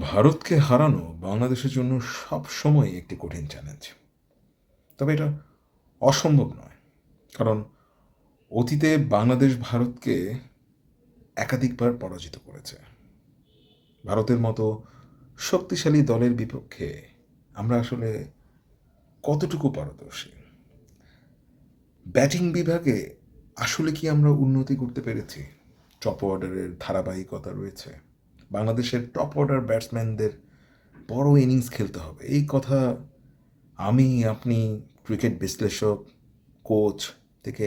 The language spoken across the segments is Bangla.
ভারতকে হারানো বাংলাদেশের জন্য সবসময় একটি কঠিন চ্যালেঞ্জ তবে এটা অসম্ভব নয়, কারণ অতীতে বাংলাদেশ ভারতকে একাধিকবার পরাজিত করেছে। ভারতের মতো শক্তিশালী দলের বিপক্ষে আমরা আসলে কতটুকু পারদর্শী? ব্যাটিং বিভাগে আসলে কি আমরা উন্নতি করতে পেরেছি? টপ অর্ডারের ধারাবাহিকতা রয়েছে। বাংলাদেশের টপ অর্ডার ব্যাটসম্যানদের বড় ইনিংস খেলতে হবে। এই কথা আমি, আপনি ক্রিকেট বিশ্লেষক কোচ থেকে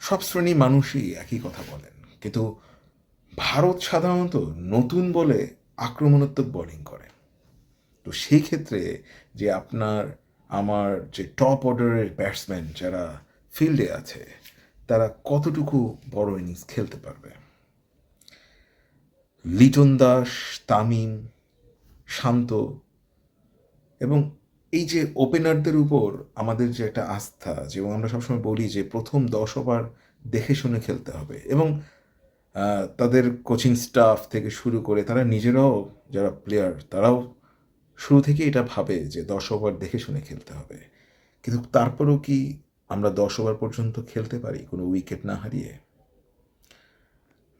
সব শ্রেণির মানুষই একই কথা বলেন। কিন্তু ভারত সাধারণত নতুন বলে আক্রমণাত্মক বোলিং করে। তো সেই ক্ষেত্রে যে আপনার, আমার যে টপ অর্ডারের ব্যাটসম্যান যারা ফিল্ডে আছে, তারা কতটুকু বড় ইনিংস খেলতে পারবে? লিটন দাস, তামিম, শান্ত এবং এই যে ওপেনারদের উপর আমাদের যে একটা আস্থা, যে আমরা সবসময় বলি যে প্রথম দশ ওভার দেখে শুনে খেলতে হবে এবং তাদের কোচিং স্টাফ থেকে শুরু করে তারা নিজেরাও যারা প্লেয়ার তারাও শুরু থেকে এটা ভাবে যে দশ ওভার দেখে শুনে খেলতে হবে। কিন্তু তারপরেও কি আমরা দশ ওভার পর্যন্ত খেলতে পারি কোনো উইকেট না হারিয়ে?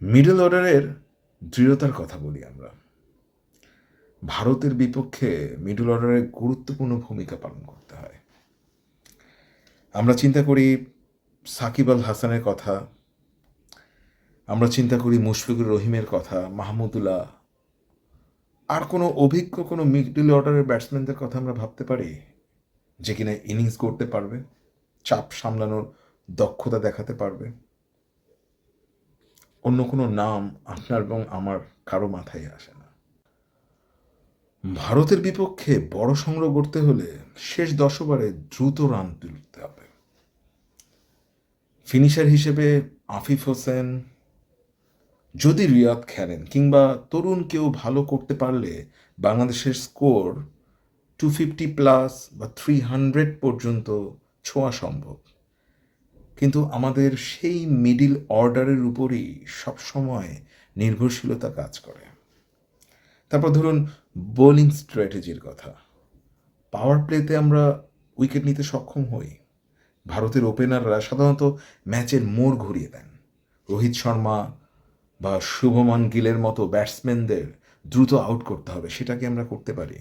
মিডল অর্ডারের দৃঢ়তার কথা বলি আমরা। ভারতের বিপক্ষে মিডল অর্ডারে গুরুত্বপূর্ণ ভূমিকা পালন করতে হয়। আমরা চিন্তা করি সাকিব আল হাসানের কথা, আমরা চিন্তা করি মুশফিকুর রহিমের কথা, মাহমুদুল্লাহ। আর কোনো অভিজ্ঞ, কোনো মিডল অর্ডারের ব্যাটসম্যানদের কথা আমরা ভাবতে পারি যে কিনা ইনিংস করতে পারবে, চাপ সামলানোর দক্ষতা দেখাতে পারবে। অন্য কোনো নাম আপনার এবং আমার কারও মাথায় আসে না। ভারতের বিপক্ষে বড় সংগ্রহ করতে হলে শেষ দশ ওভারে দ্রুত রান তুলতে হবে। ফিনিশার হিসেবে আফিফ হোসেন, যদি রিয়াদ খেলেন কিংবা তরুণ কেউ ভালো করতে পারলে বাংলাদেশের স্কোর টু ফিফটি প্লাস বা থ্রি হান্ড্রেড পর্যন্ত ছোঁয়া সম্ভব। কিন্তু আমাদের সেই মিডিল অর্ডারের উপরই সবসময় নির্ভরশীলতা কাজ করে। তারপর ধরুন বোলিং স্ট্র্যাটেজির কথা। পাওয়ার প্লেতে আমরা উইকেট নিতে সক্ষম হই। ভারতের ওপেনাররা সাধারণত ম্যাচের মোড় ঘুরিয়ে দেন। রোহিত শর্মা বা শুভমান গিলের মতো ব্যাটসম্যানদের দ্রুত আউট করতে হবে, সেটাকে আমরা করতে পারি।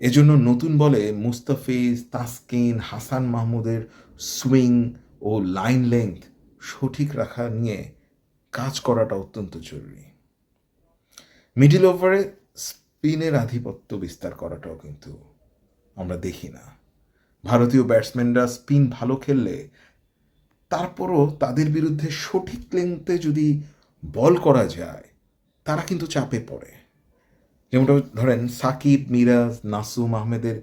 এজন্য নতুন বলে মুস্তাফিজ, তাসকিন, হাসান মাহমুদের সুইং ও লাইন লেংথ সঠিক রাখা নিয়ে কাজ করাটা অত্যন্ত জরুরি। মিডিল ওভারে স্পিনের আধিপত্য বিস্তার করাটাও কিন্তু আমরা দেখি না। ভারতীয় ব্যাটসম্যানরা স্পিন ভালো খেললে তারপরও তাদের বিরুদ্ধে সঠিক লেংথে যদি বল করা যায়, তারা কিন্তু চাপে পড়ে। যেমনটা ধরেন সাকিব, মিরাজ, নাসুম আহমেদের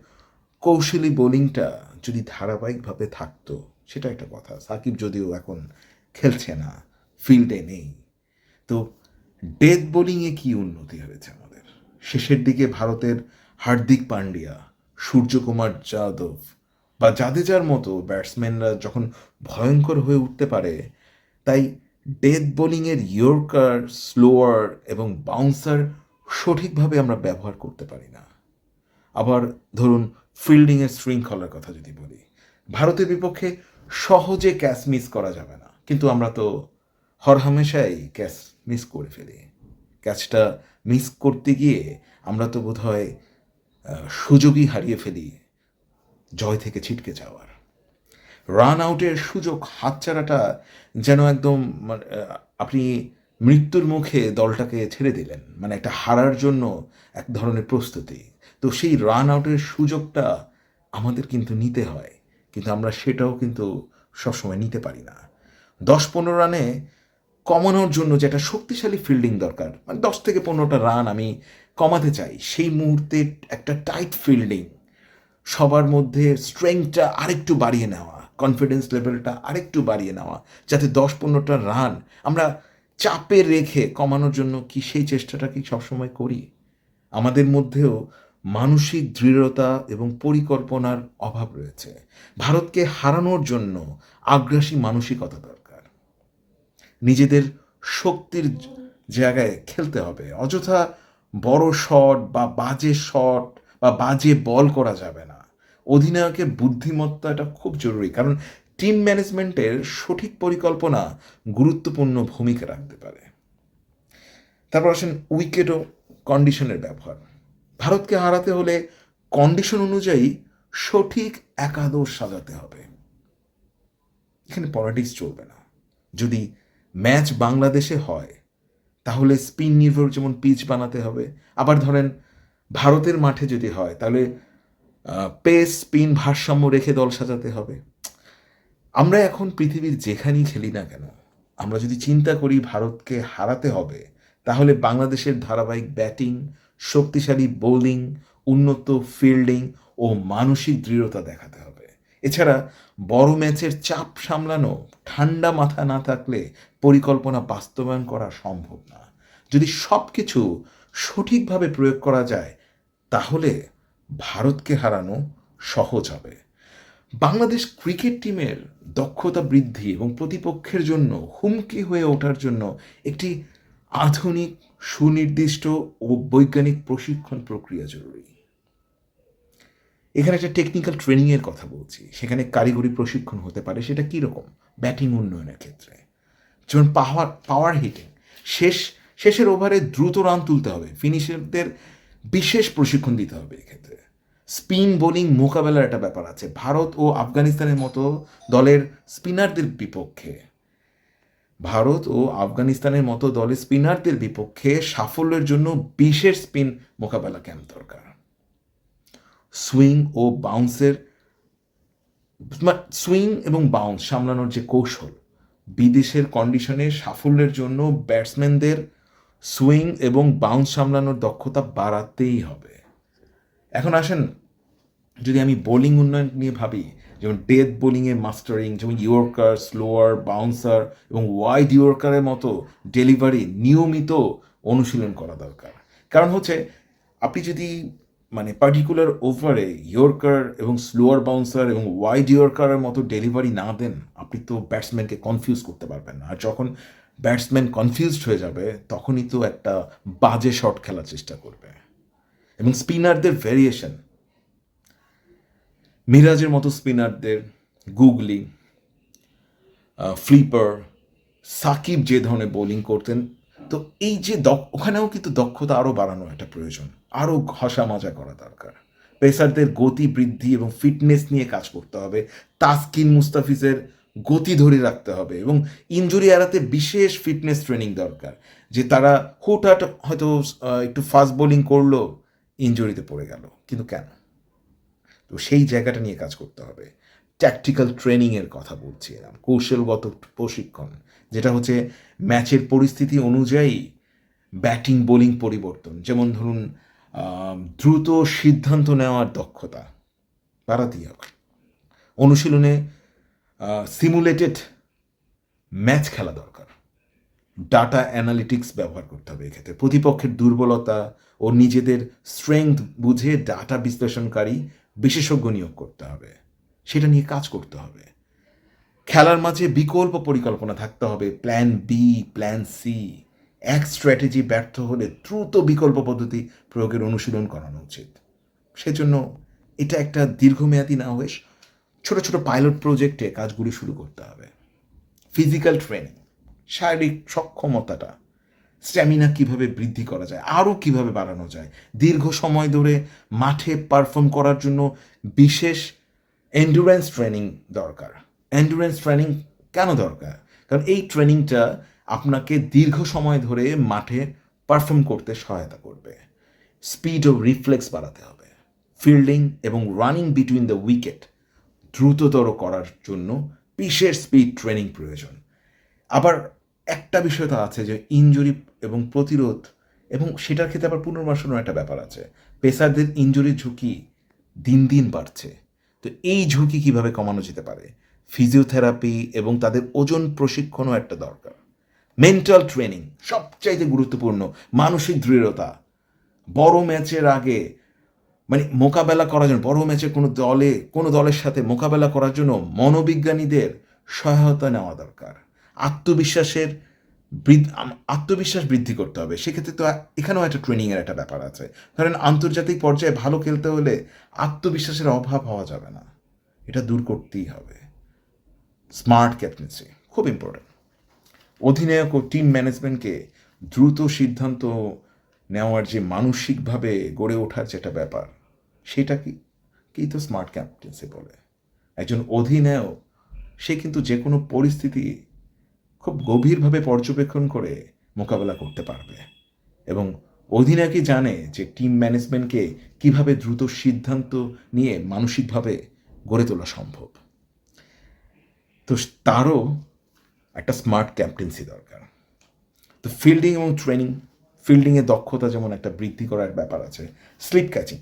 কৌশলী বোলিংটা যদি ধারাবাহিকভাবে থাকতো, সেটা একটা কথা। সাকিব যদিও এখন খেলছে না ফিল্ডে নেই। তো ডেথ বোলিংয়ে কি উন্নতি হয়েছে আমাদের? শেষের দিকে ভারতের হার্দিক পান্ডিয়া, সূর্যকুমার যাদব বা জাদেজার মতো ব্যাটসম্যানরা যখন ভয়ঙ্কর হয়ে উঠতে পারে, তাই ডেথ বোলিংয়ের ইয়র্কার স্লোয়ার এবং বাউন্সার সঠিকভাবে আমরা ব্যবহার করতে পারি না। আবার ধরুন ফিল্ডিংয়ের শৃঙ্খলার কথা যদি বলি ভারতের বিপক্ষে সহজে ক্যাচ মিস করা যাবে না। কিন্তু আমরা তো হরহামেশাই ক্যাচ মিস করে ফেলি। ক্যাচটা মিস করতে গিয়ে আমরা তো বোধহয় আহ, সুযোগই হারিয়ে ফেলি জয় থেকে ছিটকে যাওয়ার। রান আউটের সুযোগ হাতছাড়াটা যেন একদম আপনি মৃত্যুর মুখে দলটাকে ছেড়ে দিলেন। মানে একটা হারার জন্য এক ধরনের প্রস্তুতি। তো সেই রান আউটের সুযোগটা আমাদের কিন্তু নিতে হয়। কিন্তু আমরা সেটাও কিন্তু সবসময় নিতে পারি না। দশ পনেরো রানে কমানোর জন্য যে একটা শক্তিশালী ফিল্ডিং দরকার মানে দশ থেকে পনেরোটা রান আমি কমাতে চাই, সেই মুহূর্তে একটা টাইট ফিল্ডিং সবার মধ্যে স্ট্রেংথটা আরেকটু বাড়িয়ে নেওয়া কনফিডেন্স লেভেলটা আরেকটু বাড়িয়ে নেওয়া, যাতে দশ পনেরোটা রান আমরা চাপে রেখে কমানোর জন্য কি সেই চেষ্টাটা কি সবসময় করি? আমাদের মধ্যেও মানসিক দৃঢ়তা এবং পরিকল্পনার অভাব রয়েছে। ভারতকে হারানোর জন্য আগ্রাসী মানসিকতা দরকার। নিজেদের শক্তির জায়গায় খেলতে হবে। অযথা বড় শট বা বাজে শট বা বাজে বল করা যাবে না। অধিনায়কের বুদ্ধিমত্তাটা খুব জরুরি। কারণ টিম ম্যানেজমেন্টের সঠিক পরিকল্পনা গুরুত্বপূর্ণ ভূমিকা রাখতে পারে। তারপর আসেন উইকেট ও কন্ডিশনের ব্যবহার। ভারতকে হারাতে হলে কন্ডিশন অনুযায়ী সঠিক একাদশ সাজাতে হবে। এখানে পলিটিক্স চলবে না। যদি ম্যাচ বাংলাদেশে হয়, তাহলে স্পিন নির্ভর যেমন পিচ বানাতে হবে, আবার ধরেন ভারতের মাঠে যদি হয়, তাহলে পেস স্পিন ভারসাম্য রেখে দল সাজাতে হবে। আমরা এখন পৃথিবীর যেখানেই খেলি না কেন, আমরা যদি চিন্তা করি ভারতকে হারাতে হবে, তাহলে বাংলাদেশের ধারাবাহিক ব্যাটিং শক্তিশালী বোলিং উন্নত ফিল্ডিং ও মানসিক দৃঢ়তা দেখাতে হবে। এছাড়া বড় ম্যাচের চাপ সামলানো, ঠান্ডা মাথা না থাকলে পরিকল্পনা বাস্তবায়ন করা সম্ভব না। যদি সব কিছু সঠিকভাবে প্রয়োগ করা যায়, তাহলে ভারতকে হারানো সহজ হবে। বাংলাদেশ ক্রিকেট টিমের দক্ষতা বৃদ্ধি এবং প্রতিপক্ষের জন্য হুমকি হয়ে ওঠার জন্য একটি আধুনিক সুনির্দিষ্ট ও বৈজ্ঞানিক প্রশিক্ষণ প্রক্রিয়া জরুরি। এখানে একটা টেকনিক্যাল ট্রেনিংয়ের কথা বলছি। সেখানে কারিগরি প্রশিক্ষণ হতে পারে, সেটা কীরকম? ব্যাটিং উন্নয়নের ক্ষেত্রে। যেমন পাওয়ার পাওয়ার হিটিং শেষ, শেষের ওভারে দ্রুত রান তুলতে হবে। ফিনিশারদের বিশেষ প্রশিক্ষণ দিতে হবে এক্ষেত্রে। স্পিন বোলিং মোকাবেলার একটা ব্যাপার আছে। ভারত ও আফগানিস্তানের মতো দলের স্পিনারদের বিপক্ষে। ভারত ও আফগানিস্তানের মতো দলের স্পিনারদের বিপক্ষে সাফল্যের জন্য বিশেষ স্পিন মোকাবেলা ক্যাম্প দরকার। সুইং ও বাউন্সের সুইং এবং বাউন্স সামলানোর যে কৌশল, বিদেশের কন্ডিশনে সাফল্যের জন্য ব্যাটসম্যানদের সুইং এবং বাউন্স সামলানোর দক্ষতা বাড়াতেই হবে। এখন আসেন, যদি আমি বোলিং উন্নয়ন নিয়ে ভাবি যেমন ডেথ বোলিংয়ে মাস্টারিং যেমন ইয়র্কার স্লোয়ার বাউন্সার এবং ওয়াইড ইয়র্কারের মতো ডেলিভারি নিয়মিত অনুশীলন করা দরকার। কারণ হচ্ছে, আপনি যদি মানে পার্টিকুলার ওভারে ইয়র্কার এবং স্লোয়ার বাউন্সার এবং ওয়াইড ইয়র্কারের মতো ডেলিভারি না দেন, আপনি তো ব্যাটসম্যানকে কনফিউজ করতে পারবেন না। আর যখন ব্যাটসম্যান কনফিউজড হয়ে যাবে, তখনই তো একটা বাজে শট খেলার চেষ্টা করবে। এবং স্পিনারদের ভেরিয়েশন মিরাজের মতো স্পিনারদের গুগলি ফ্লিপার, সাকিব যে ধরনের বোলিং করতেন, তো এই যে ওখানেও কিন্তু দক্ষতা আরও বাড়ানো একটা প্রয়োজন আরও ঘষা মজা করা দরকার। পেসারদের গতি বৃদ্ধি এবং ফিটনেস নিয়ে কাজ করতে হবে, তাসকিন মুস্তাফিজের গতি ধরে রাখতে হবে এবং ইঞ্জুরি এড়াতে বিশেষ ফিটনেস ট্রেনিং দরকার, যে তারা হুটহাট হয়তো একটু ফাস্ট বোলিং করল ইঞ্জুরিতে পড়ে গেল, কিন্তু কেন? তো সেই জায়গাটা নিয়ে কাজ করতে হবে। ট্যাকটিক্যাল ট্রেনিংয়ের কথা বলছিলাম কৌশলগত প্রশিক্ষণ, যেটা হচ্ছে ম্যাচের পরিস্থিতি অনুযায়ী ব্যাটিং, বোলিং পরিবর্তন। যেমন ধরুন দ্রুত সিদ্ধান্ত নেওয়ার দক্ষতা বাড়াতেই হবে। অনুশীলনে সিমুলেটেড ম্যাচ খেলা দরকার। ডাটা অ্যানালিটিক্স ব্যবহার করতে হবে এক্ষেত্রে। প্রতিপক্ষের দুর্বলতা ও নিজেদের স্ট্রেংথ বুঝে ডাটা বিশ্লেষণকারী বিশেষজ্ঞ নিয়োগ করতে হবে। সেটা নিয়ে কাজ করতে হবে। খেলার মাঝে বিকল্প পরিকল্পনা থাকতে হবে। প্ল্যান বি প্ল্যান সি এক স্ট্র্যাটেজি ব্যর্থ হলে দ্রুত বিকল্প পদ্ধতি প্রয়োগের অনুশীলন করানো উচিত। সেজন্য এটা একটা দীর্ঘমেয়াদী না হয়ে ছোট ছোট পাইলট প্রজেক্টে কাজগুলি শুরু করতে হবে। ফিজিক্যাল ট্রেনিং শারীরিক সক্ষমতাটা স্ট্যামিনা কীভাবে বৃদ্ধি করা যায়? আরও কীভাবে বাড়ানো যায়? দীর্ঘ সময় ধরে মাঠে পারফর্ম করার জন্য বিশেষ এন্ডুরেন্স ট্রেনিং দরকার। এন্ডুরেন্স ট্রেনিং কেন দরকার? কারণ এই ট্রেনিংটা আপনাকে দীর্ঘ সময় ধরে মাঠে পারফর্ম করতে সহায়তা করবে। স্পিড ও রিফ্লেক্স বাড়াতে হবে। ফিল্ডিং এবং রানিং বিটুইন দ্য উইকেট দ্রুততর করার জন্য বিশেষ স্পিড ট্রেনিং প্রয়োজন। আবার একটা বিষয় তো আছে যে ইঞ্জুরি এবং প্রতিরোধ এবং সেটার ক্ষেত্রে আবার পুনর্বাসনও একটা ব্যাপার আছে। পেসারদের ইঞ্জুরির ঝুঁকি দিন দিন বাড়ছে। তো এই ঝুঁকি কীভাবে কমানো যেতে পারে? ফিজিওথেরাপি এবং তাদের ওজন প্রশিক্ষণও একটা দরকার। মেন্টাল ট্রেনিং সবচাইতে গুরুত্বপূর্ণ মানসিক দৃঢ়তা। বড় ম্যাচের আগে মানে মোকাবেলা করার জন্য, বড় ম্যাচে কোনো দলে, কোনো দলের সাথে মোকাবেলা করার জন্য মনোবিজ্ঞানীদের সহায়তা নেওয়া দরকার। আত্মবিশ্বাসের আত্মবিশ্বাস বৃদ্ধি করতে হবে। সেক্ষেত্রে তো এখানেও একটা ট্রেনিংয়ের একটা ব্যাপার আছে। ধরেন আন্তর্জাতিক পর্যায়ে ভালো খেলতে হলে আত্মবিশ্বাসের অভাব হওয়া যাবে না। এটা দূর করতেই হবে। স্মার্ট ক্যাপ্টেন্সি খুব ইম্পর্টেন্ট অধিনায়ক ও টিম ম্যানেজমেন্টকে দ্রুত সিদ্ধান্ত নেওয়ার যে মানসিকভাবে গড়ে ওঠার যেটা ব্যাপার, সেটা কি? কি তো স্মার্ট ক্যাপ্টেন্সি বলে। একজন অধিনায়ক, সে কিন্তু যে কোনো পরিস্থিতি খুব গভীরভাবে পর্যবেক্ষণ করে মোকাবেলা করতে পারবে। এবং অধিনায়কই জানে যে টিম ম্যানেজমেন্টকে কীভাবে দ্রুত সিদ্ধান্ত নিয়ে মানসিকভাবে গড়ে তোলা সম্ভব? তো তারও একটা স্মার্ট ক্যাপ্টেন্সি দরকার। তো ফিল্ডিং এবং ট্রেনিং ফিল্ডিংয়ে দক্ষতা যেমন একটা বৃদ্ধি করার ব্যাপার আছে স্লিপ ক্যাচিং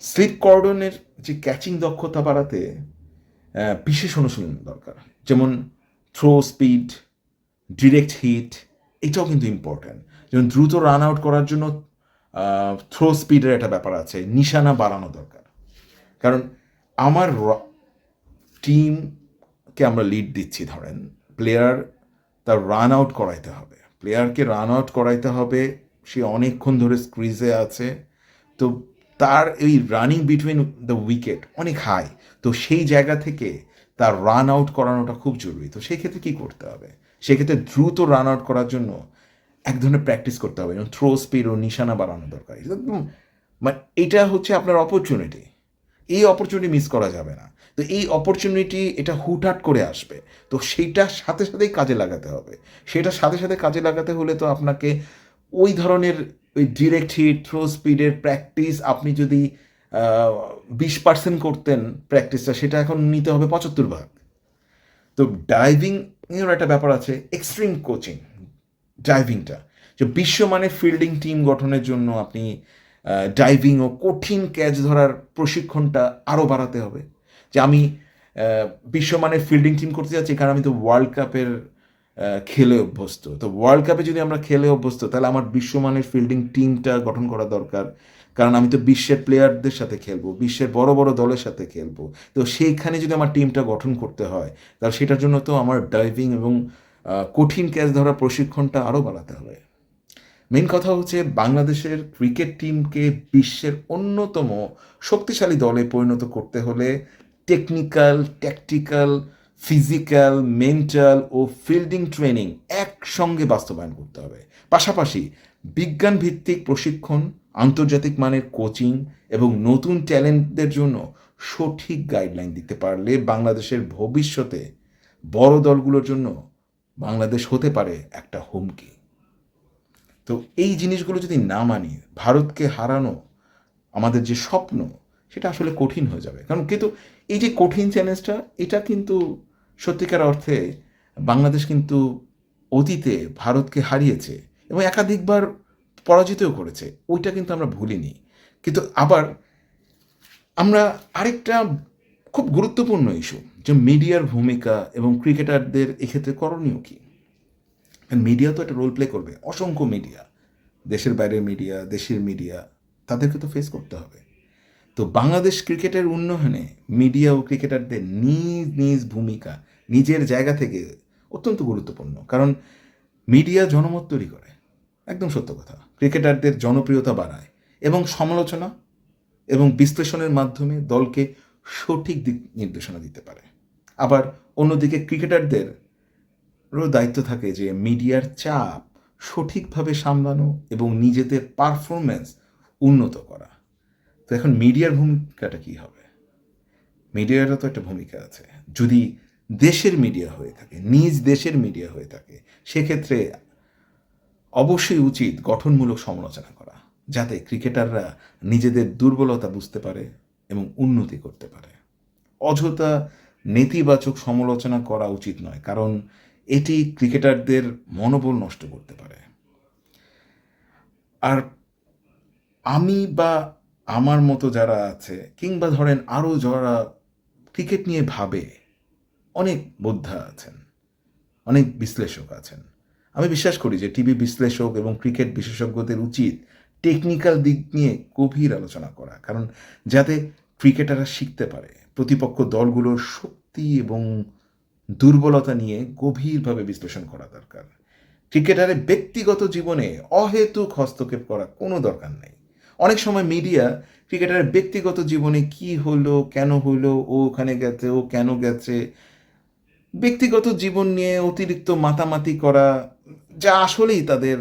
স্লিপ কর্ডনের যে ক্যাচিং দক্ষতা বাড়াতে বিশেষ অনুশীলন দরকার। যেমন থ্রো স্পিড ডিরেক্ট হিট এটাও কিন্তু ইম্পর্ট্যান্ট যেমন দ্রুত রান আউট করার জন্য থ্রো স্পিডের একটা ব্যাপার আছে, নিশানা বাড়ানো দরকার। কারণ আমার টিমকে আমরা লিড দিচ্ছি, ধরেন প্লেয়ার তার রান আউট করাইতে হবে। প্লেয়ারকে রান আউট করাইতে হবে, সে অনেকক্ষণ ধরে স্ক্রিজে আছে, তো তার এই রানিং বিটুইন দ্য উইকেট অনেক হাই তো সেই জায়গা থেকে তার রান আউট করানোটা খুব জরুরি। তো সেক্ষেত্রে কী করতে হবে? সেক্ষেত্রে দ্রুত রান আউট করার জন্য এক ধরনের প্র্যাকটিস করতে হবে। যেমন থ্রো স্পিড ও নিশানা বাড়ানো দরকার। একদম মানে এটা হচ্ছে আপনার অপরচুনিটি এই অপরচুনিটি মিস করা যাবে না। তো এই অপরচুনিটি এটা হুটহাট করে আসবে। তো সেইটার সাথে সাথেই কাজে লাগাতে হবে। সেটার সাথে সাথে কাজে লাগাতে হলে তো আপনাকে ওই ধরনের ওই ডিরেক্ট হিট থ্রো স্পিডের প্র্যাকটিস আপনি যদি বিশ পার্সেন্ট করতেন প্র্যাকটিসটা সেটা এখন নিতে হবে পঁচাত্তর ভাগ। তো ডাইভিং এর একটা ব্যাপার আছে এক্সট্রিম কোচিং ডাইভিংটা যে বিশ্বমানের ফিল্ডিং টিম গঠনের জন্য আপনি ডাইভিং ও কঠিন ক্যাচ ধরার প্রশিক্ষণটা আরও বাড়াতে হবে। যে আমি বিশ্বমানের ফিল্ডিং টিম করতে যাচ্ছি, কারণ আমি তো ওয়ার্ল্ড কাপের খেলে অভ্যস্ত। তো ওয়ার্ল্ড কাপে যদি আমরা খেলে অভ্যস্ত, তাহলে আমার বিশ্বমানের ফিল্ডিং টিমটা গঠন করা দরকার। কারণ আমি তো বিশ্বের প্লেয়ারদের সাথে খেলব, বিশ্বের বড় বড় দলের সাথে খেলব। তো সেইখানে যদি আমার টিমটা গঠন করতে হয়, তাহলে সেটার জন্য তো আমার ডাইভিং এবং কঠিন ক্যাচ ধরার প্রশিক্ষণটা আরও বাড়াতে হবে। মেন কথা হচ্ছে বাংলাদেশের ক্রিকেট টিমকে বিশ্বের অন্যতম শক্তিশালী দলে পরিণত করতে হলে টেকনিক্যাল ট্যাকটিক্যাল ফিজিক্যাল মেন্টাল ও ফিল্ডিং ট্রেনিং একসঙ্গে বাস্তবায়ন করতে হবে। পাশাপাশি বিজ্ঞান ভিত্তিক প্রশিক্ষণ আন্তর্জাতিক মানের কোচিং এবং নতুন ট্যালেন্টদের জন্য সঠিক গাইডলাইন দিতে পারলে বাংলাদেশের ভবিষ্যতে বড় দলগুলোর জন্য বাংলাদেশ হতে পারে একটা হুমকি। তো এই জিনিসগুলো যদি না মানি, ভারতকে হারানো আমাদের যে স্বপ্ন, সেটা আসলে কঠিন হয়ে যাবে। কারণ কিন্তু এই যে কঠিন চ্যালেঞ্জটা, এটা কিন্তু সত্যিকার অর্থে বাংলাদেশ কিন্তু অতীতে ভারতকে হারিয়েছে এবং একাধিকবার পরাজিতও করেছে, ওইটা কিন্তু আমরা ভুলিনি। কিন্তু আবার আমরা আরেকটা খুব গুরুত্বপূর্ণ ইস্যু যে মিডিয়ার ভূমিকা এবং ক্রিকেটারদের এক্ষেত্রে করণীয় কী? মিডিয়া তো একটা রোল প্লে করবে, অসংখ্য মিডিয়া দেশের বাইরের মিডিয়া দেশের মিডিয়া তাদেরকে তো ফেস করতে হবে। তো বাংলাদেশ ক্রিকেটের উন্নয়নে মিডিয়া ও ক্রিকেটারদের নিজ নিজ ভূমিকা, নিজের জায়গা থেকে অত্যন্ত গুরুত্বপূর্ণ। কারণ মিডিয়া জনমত তৈরি করে একদম সত্য কথা। ক্রিকেটারদের জনপ্রিয়তা বাড়ায় এবং সমালোচনা এবং বিশ্লেষণের মাধ্যমে দলকে সঠিক দিক নির্দেশনা দিতে পারে। আবার অন্যদিকে ক্রিকেটারদের রও দায়িত্ব থাকে যে মিডিয়ার চাপ সঠিকভাবে সামলানো এবং নিজেদের পারফরমেন্স উন্নত করা। তো এখন মিডিয়ার ভূমিকাটা কী হবে? মিডিয়ারও তো একটা ভূমিকা আছে। যদি দেশের মিডিয়া হয়ে থাকে, নিজ দেশের মিডিয়া হয়ে থাকে, সেক্ষেত্রে অবশ্যই উচিত গঠনমূলক সমালোচনা করা, যাতে ক্রিকেটাররা নিজেদের দুর্বলতা বুঝতে পারে এবং উন্নতি করতে পারে। অযথা নেতিবাচক সমালোচনা করা উচিত নয়, কারণ এটি ক্রিকেটারদের মনোবল নষ্ট করতে পারে। আর আমি বা আমার মতো যারা আছে, কিংবা ধরেন আরও যারা ক্রিকেট নিয়ে ভাবে, অনেক বোদ্ধা আছেন, অনেক বিশ্লেষক আছেন আমি বিশ্বাস করি যে টিভি বিশ্লেষক এবং ক্রিকেট বিশেষজ্ঞদের উচিত টেকনিক্যাল দিক নিয়ে গভীর আলোচনা করা। কারণ যাতে ক্রিকেটাররা শিখতে পারে, প্রতিপক্ষ দলগুলোর শক্তি এবং দুর্বলতা নিয়ে গভীরভাবে বিশ্লেষণ করা দরকার। ক্রিকেটারের ব্যক্তিগত জীবনে অহেতুক হস্তক্ষেপ করা কোনো দরকার নেই। অনেক সময় মিডিয়া ক্রিকেটারের ব্যক্তিগত জীবনে কি হলো, কেন হলো, ও ওখানে গেছে, ও কেন গেছে, ব্যক্তিগত জীবন নিয়ে অতিরিক্ত মাতামাতি করা যা আসলেই তাদের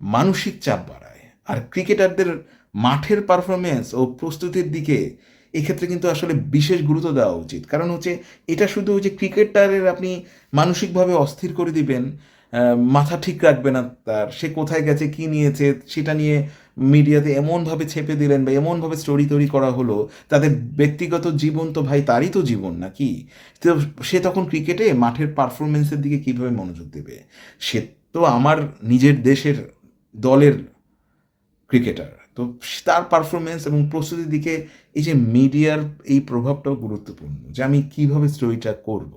মানসিক চাপ বাড়ায়। আর ক্রিকেটারদের মাঠের পারফরমেন্স ও প্রস্তুতির দিকে এক্ষেত্রে কিন্তু আসলে বিশেষ গুরুত্ব দেওয়া উচিত। কারণ হচ্ছে এটা শুধু যে ক্রিকেটারের আপনি মানসিকভাবে অস্থির করে দিবেন মাথা ঠিক রাখবে না তার, সে কোথায় গেছে, কি নিয়েছে, সেটা নিয়ে মিডিয়াতে এমনভাবে ছেপে দিলেন বা এমনভাবে স্টোরি তৈরি করা হলো, তাদের ব্যক্তিগত জীবন তো ভাই তারই তো জীবন নাকি? তো সে তখন ক্রিকেটে মাঠের পারফরমেন্সের দিকে কীভাবে মনোযোগ দেবে? সে তো আমার নিজের দেশের দলের ক্রিকেটার। তো তার পারফরমেন্স এবং প্রস্তুতির দিকে এই যে মিডিয়ার এই প্রভাবটাও গুরুত্বপূর্ণ যে আমি কীভাবে স্টোরিটা করব।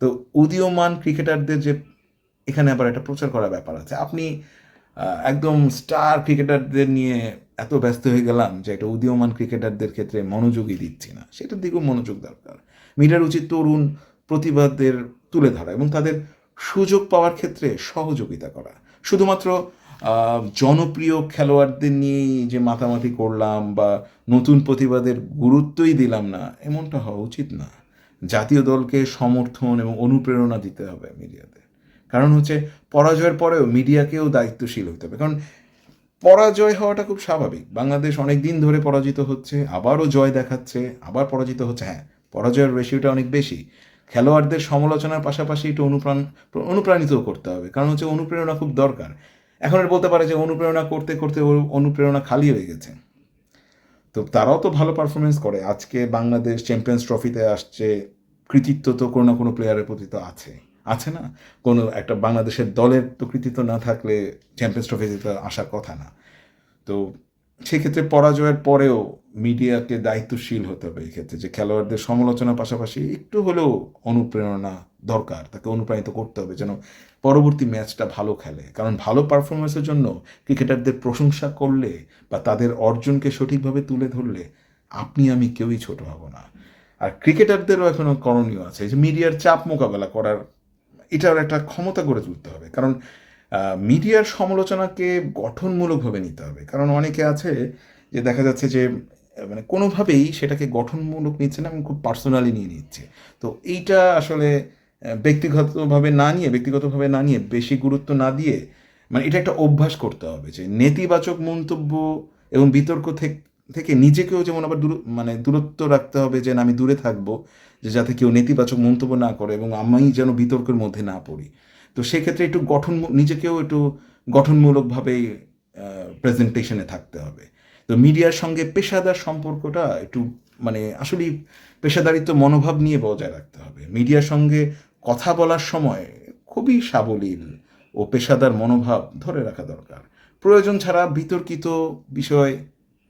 তো উদীয়মান ক্রিকেটারদের যে এখানে আবার একটা প্রচার করার ব্যাপার আছে। আপনি একদম স্টার ক্রিকেটারদের নিয়ে এত ব্যস্ত হয়ে গেলাম যে একটা উদীয়মান ক্রিকেটারদের ক্ষেত্রে মনোযোগই দিচ্ছি না। সেটার দিকেও মনোযোগ দরকার। মিডিয়ার উচিত তরুণ প্রতিবাদদের তুলে ধরা এবং তাদের সুযোগ পাওয়ার ক্ষেত্রে সহযোগিতা করা। শুধুমাত্র জনপ্রিয় খেলোয়াড়দের নিয়েই যে মাতামাতি করলাম বা নতুন প্রতিবাদের গুরুত্বই দিলাম না, এমনটা হওয়া উচিত না। জাতীয় দলকে সমর্থন এবং অনুপ্রেরণা দিতে হবে মিডিয়াতে। কারণ হচ্ছে, পরাজয়ের পরেও মিডিয়াকেও দায়িত্বশীল হতে হবে। কারণ পরাজয় হওয়াটা খুব স্বাভাবিক। বাংলাদেশ অনেক দিন ধরে পরাজিত হচ্ছে, আবারও জয় দেখাচ্ছে, আবার পরাজিত হচ্ছে। হ্যাঁ পরাজয়ের রেশিওটা অনেক বেশি। খেলোয়াড়দের সমালোচনার পাশাপাশি একটু অনুপ্রাণ অনুপ্রাণিতও করতে হবে। কারণ হচ্ছে অনুপ্রেরণা খুব দরকার। এখন আর বলতে পারে যে অনুপ্রেরণা করতে করতে ওর অনুপ্রেরণা খালি হয়ে গেছে। তো তারাও তো ভালো পারফরমেন্স করে। আজকে বাংলাদেশ চ্যাম্পিয়ন্স ট্রফিতে আসছে, কৃতিত্ব তো কোনো না কোনো প্লেয়ারের প্রতি তো আছে। আছে না? কোনো একটা বাংলাদেশের দলের তো কৃতিত্ব না থাকলে চ্যাম্পিয়ন্স ট্রফিতে তো আসার কথা না। তো সেক্ষেত্রে পরাজয়ের পরেও মিডিয়াকে দায়িত্বশীল হতে হবে এই ক্ষেত্রে, যে খেলোয়াড়দের সমালোচনার পাশাপাশি একটু হলেও অনুপ্রেরণা দরকার, তাকে অনুপ্রাণিত করতে হবে যেন পরবর্তী ম্যাচটা ভালো খেলে। কারণ ভালো পারফরমেন্সের জন্য ক্রিকেটারদের প্রশংসা করলে বা তাদের অর্জনকে সঠিকভাবে তুলে ধরলে আপনি আমি কেউই ছোট হব না। আর ক্রিকেটারদেরও এখনও করণীয় আছে যে মিডিয়ার চাপ মোকাবেলা করার, এটার একটা ক্ষমতা গড়ে তুলতে হবে। কারণ মিডিয়ার সমালোচনাকে গঠনমূলকভাবে নিতে হবে। কারণ অনেকে আছে যে দেখা যাচ্ছে যে মানে কোনোভাবেই সেটাকে গঠনমূলক নিচ্ছে না এবং খুব পার্সোনালি নিয়ে নিচ্ছে। তো এইটা আসলে ব্যক্তিগতভাবে না নিয়ে, ব্যক্তিগতভাবে না নিয়ে বেশি গুরুত্ব না দিয়ে মানে এটা একটা অভ্যাস করতে হবে যে নেতিবাচক মন্তব্য এবং বিতর্ক থেকে নিজেকেও যেমন আবার দূর মানে দূরত্ব রাখতে হবে যে আমি দূরে থাকব, যে যাতে কেউ নেতিবাচক মন্তব্য না করে এবং আমি যেন বিতর্কের মধ্যে না পড়ি। তো সেক্ষেত্রে একটু গঠন নিজেকেও একটু গঠনমূলকভাবে প্রেজেন্টেশনে থাকতে হবে। তো মিডিয়ার সঙ্গে পেশাদার সম্পর্কটা একটু মানে আসলেই পেশাদারিত্ব, মনোভাব নিয়ে বজায় রাখতে হবে। মিডিয়ার সঙ্গে কথা বলার সময় খুবই সাবলীল ও পেশাদার মনোভাব ধরে রাখা দরকার। প্রয়োজন ছাড়া বিতর্কিত বিষয়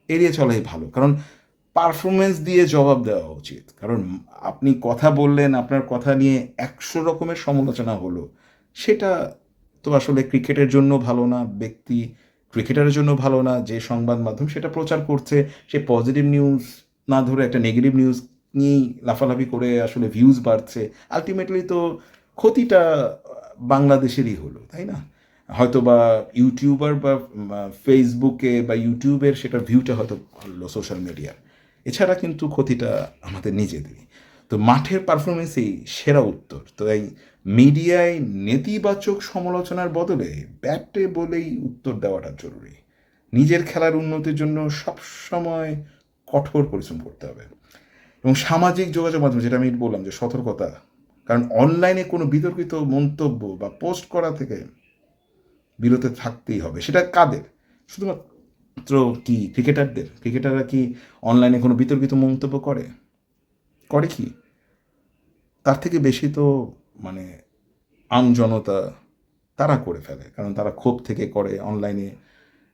এড়িয়ে চলাই ভালো, কারণ পারফরমেন্স দিয়ে জবাব দেওয়া উচিত। কারণ আপনি কথা বললেন, আপনার কথা নিয়ে একশো রকমের সমালোচনা হলো। সেটা তো আসলে ক্রিকেটের জন্য ভালো না, ব্যক্তি ক্রিকেটারের জন্য ভালো না, যে সংবাদ মাধ্যম সেটা প্রচার করছে, সে পজিটিভ নিউজ না ধরে একটা নেগেটিভ নিউজ নিয়েই লাফালাফি করে আসলে ভিউজ বাড়ছে। আলটিমেটলি তো ক্ষতিটা বাংলাদেশেরই হলো, তাই না? হয়তো বা ইউটিউবার বা ফেসবুকে বা ইউটিউবের সেটার ভিউটা হয়তো ভালো সোশ্যাল মিডিয়ার এছাড়া কিন্তু ক্ষতিটা আমাদের নিজেদেরই। তো মাঠের পারফরমেন্সেই সেরা উত্তর। তো এই মিডিয়ায় নেতিবাচক সমালোচনার বদলে ব্যাটে বলেই উত্তর দেওয়াটা জরুরি। নিজের খেলার উন্নতির জন্য সবসময় কঠোর পরিশ্রম করতে হবে। এবং সামাজিক যোগাযোগ মাধ্যম, যেটা আমি বললাম যে সতর্কতা, কারণ অনলাইনে কোনো বিতর্কিত মন্তব্য বা পোস্ট করা থেকে বিরত থাকতেই হবে। সেটা কাদের? শুধুমাত্র কি ক্রিকেটারদের ক্রিকেটাররা কি অনলাইনে কোনো বিতর্কিত মন্তব্য করে? করে কি? তার থেকে বেশি তো মানে আম জনতা তারা করে ফেলে। কারণ তারা ক্ষোভ থেকে করে অনলাইনে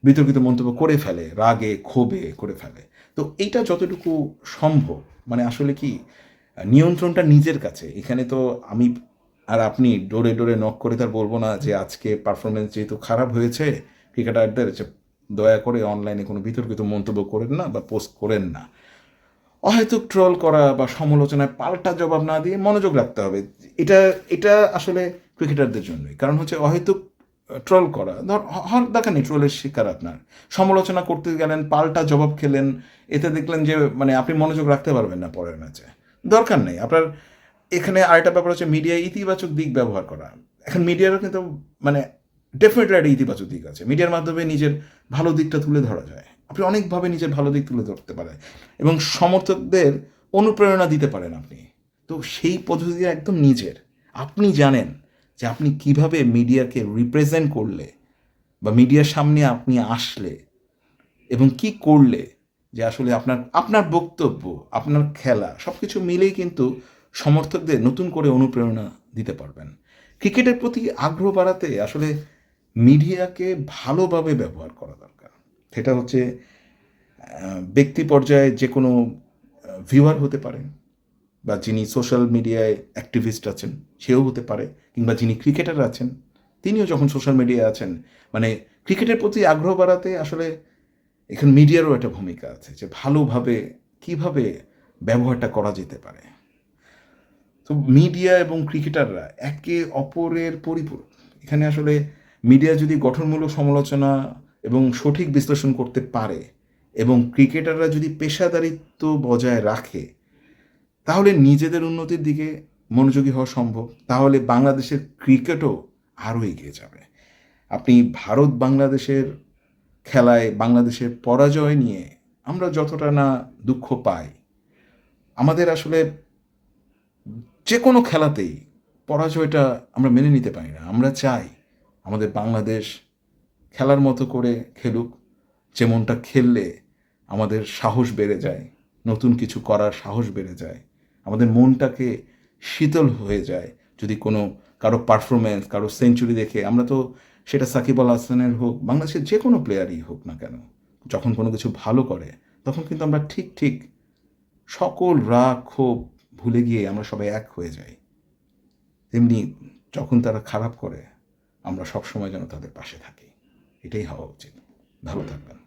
বিতর্কিত মন্তব্য করে ফেলে, রাগে, ক্ষোভে করে ফেলে। তো এইটা যতটুকু সম্ভব মানে আসলে কি, নিয়ন্ত্রণটা নিজের কাছে। এখানে তো আমি আর আপনি ডোরে ডোরে নক করে তার বলব না যে আজকে পারফরমেন্স যেহেতু খারাপ হয়েছে, ক্রিকেটারদের দয়া করে অনলাইনে কোনো বিতর্কিত মন্তব্য করেন না বা পোস্ট করেন না। অহেতুক ট্রল করা বা সমালোচনায় পাল্টা জবাব না দিয়ে মনোযোগ রাখতে হবে। এটা এটা আসলে ক্রিকেটারদের জন্যই। কারণ হচ্ছে অহেতুক ট্রল করা, ধর দেখা নেই, ট্রলের শিকার আপনার। সমালোচনা করতে গেলেন, পাল্টা জবাব খেলেন, এতে দেখলেন যে মানে আপনি মনোযোগ রাখতে পারবেন না পরের ম্যাচে। দরকার নেই। আপনার এখানে আরেকটা ব্যাপার হচ্ছে মিডিয়ায় ইতিবাচক দিক ব্যবহার করা। এখন মিডিয়ারও কিন্তু মানে ডেফিনেটলি একটা ইতিবাচক দিক আছে। মিডিয়ার মাধ্যমে নিজের ভালো দিকটা তুলে ধরা যায়। আপনি অনেকভাবে নিজের ভালো দিক তুলে ধরতে পারেন এবং সমর্থকদের অনুপ্রেরণা দিতে পারেন আপনি। তো সেই পদ্ধতি একদম নিজের। আপনি জানেন যে আপনি কীভাবে মিডিয়াকে রিপ্রেজেন্ট করলে বা মিডিয়ার সামনে আপনি আসলে এবং কি করলে যে আসলে আপনার আপনার বক্তব্য, আপনার খেলা সব কিছু মিলেই কিন্তু সমর্থকদের নতুন করে অনুপ্রেরণা দিতে পারবেন। ক্রিকেটের প্রতি আগ্রহ বাড়াতে আসলে মিডিয়াকে ভালোভাবে ব্যবহার করা দরকার। সেটা হচ্ছে ব্যক্তি পর্যায়ে যে কোনো ভিউয়ার হতে পারে বা যিনি সোশ্যাল মিডিয়ায় অ্যাক্টিভিস্ট আছেন, সেও হতে পারে কিংবা যিনি ক্রিকেটার আছেন, তিনিও যখন সোশ্যাল মিডিয়ায় আছেন মানে ক্রিকেটের প্রতি আগ্রহ বাড়াতে আসলে এখানে মিডিয়ারও একটা ভূমিকা আছে যে ভালোভাবে কীভাবে ব্যবহারটা করা যেতে পারে। তো মিডিয়া এবং ক্রিকেটাররা একে অপরের পরিপূরক। এখানে আসলে মিডিয়া যদি গঠনমূলক সমালোচনা এবং সঠিক বিশ্লেষণ করতে পারে এবং ক্রিকেটাররা যদি পেশাদারিত্ব বজায় রাখে, তাহলে নিজেদের উন্নতির দিকে মনোযোগী হওয়া সম্ভব। তাহলে বাংলাদেশের ক্রিকেটও আরও এগিয়ে যাবে। আপনি ভারত বাংলাদেশের খেলায় বাংলাদেশের পরাজয় নিয়ে আমরা যতটা না দুঃখ পাই, আমাদের আসলে যে কোনো খেলাতেই পরাজয়টা আমরা মেনে নিতে পারি না। আমরা চাই আমাদের বাংলাদেশ খেলার মতো করে খেলুক, যেমনটা খেললে আমাদের সাহস বেড়ে যায়, নতুন কিছু করার সাহস বেড়ে যায়, আমাদের মনটাকে শীতল হয়ে যায়। যদি কোনো কারও পারফরমেন্স কারও সেঞ্চুরি দেখে, আমরা তো সেটা সাকিব আল হাসানের হোক, বাংলাদেশের যে কোনো প্লেয়ারই হোক না কেন, যখন কোনো কিছু ভালো করে, তখন কিন্তু আমরা ঠিক ঠিক সকল রাগ, ক্ষোভ ভুলে গিয়ে আমরা সবাই এক হয়ে যাই। তেমনি যখন তারা খারাপ করে, আমরা সবসময় যেন তাদের পাশে থাকি। এটাই হওয়া উচিত। ভালো থাকবেন।